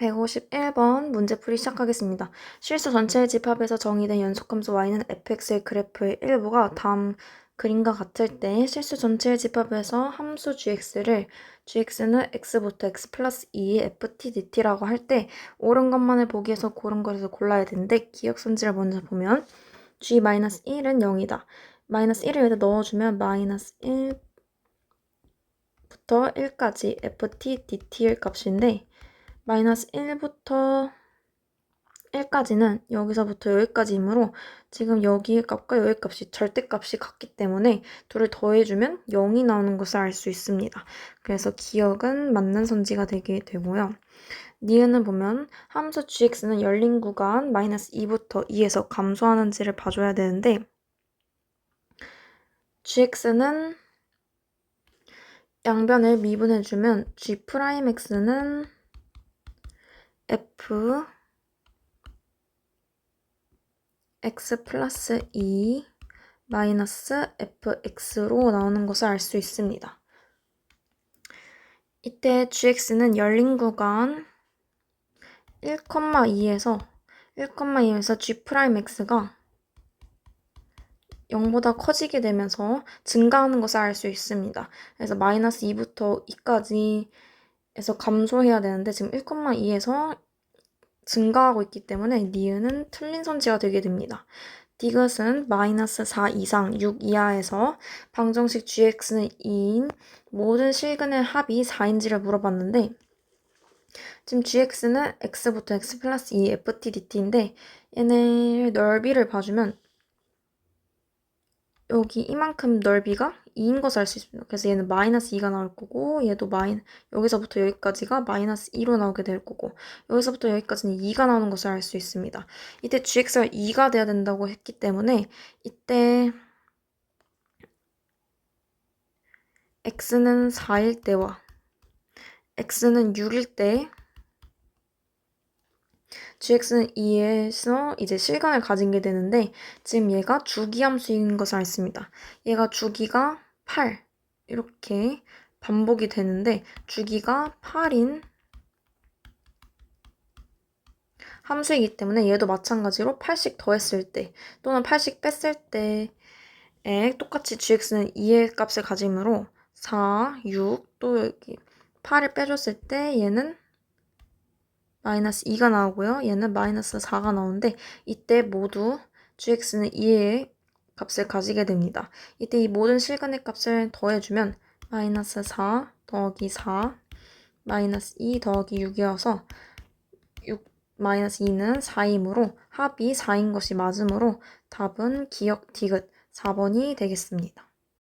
151번 문제풀이 시작하겠습니다. 실수 전체의 집합에서 정의된 연속함수 y는 fx의 그래프의 일부가 다음 그림과 같을 때 실수 전체의 집합에서 함수 gx를 gx는 x부터 x 플러스 2의 ft dt라고 할 때 옳은 것만을 보기 위해서 고른 것에서 골라야 되는데 기억선지를 먼저 보면 g-1은 0이다. 마이너스 1을 여기다 넣어주면 마이너스 1부터 1까지 ft dt의 값인데 마이너스 1부터 1까지는 여기서부터 여기까지이므로 지금 여기의 값과 여기 값이 절대값이 같기 때문에 둘을 더해주면 0이 나오는 것을 알 수 있습니다. 그래서 기억은 맞는 선지가 되게 되고요. 니은은 보면 함수 gx는 열린 구간 마이너스 2부터 2에서 감소하는지를 봐줘야 되는데 gx는 양변을 미분해주면 g'x는 f x 플러스 2 마이너스 fx로 나오는 것을 알 수 있습니다. 이때 gx는 열린 구간 1,2에서 1,2에서 g'x가 0보다 커지게 되면서 증가하는 것을 알 수 있습니다. 그래서 마이너스 2부터 2까지 에서 감소해야 되는데 지금 1,2에서 증가하고 있기 때문에 니은은 틀린 선지가 되게 됩니다. 디귿은 마이너스 4 이상 6 이하에서 방정식 gx는 2인 모든 실근의 합이 4인지를 물어봤는데 지금 gx는 x부터 x 플러스 2 ft dt인데 얘네 넓이를 봐주면 여기 이만큼 넓이가 2인 것을 알 수 있습니다. 그래서 얘는 마이너스 2가 나올 거고 얘도 마이 여기서부터 여기까지가 마이너스 2로 나오게 될 거고 여기서부터 여기까지는 2가 나오는 것을 알 수 있습니다. 이때 gx가 2가 돼야 된다고 했기 때문에 이때 x는 4일 때와 x는 6일 때 gx는 2에서 이제 실감을 가진 게 되는데 지금 얘가 주기함수인 것을 알습니다. 얘가 주기가 8 이렇게 반복이 되는데 주기가 8인 함수이기 때문에 얘도 마찬가지로 8씩 더했을 때 또는 8씩 뺐을 때에 똑같이 gx는 2의 값을 가지므로 4, 6, 또 여기 8을 빼줬을 때 얘는 마이너스 2가 나오고요. 얘는 마이너스 4가 나오는데 이때 모두 gx는 2의 값을 가지게 됩니다. 이때 이 모든 실근의 값을 더해주면 마이너스 4 더하기 4 마이너스 2 더하기 6이어서 6 마이너스 2는 4이므로 합이 4인 것이 맞으므로 답은 기억 디귿 4번이 되겠습니다.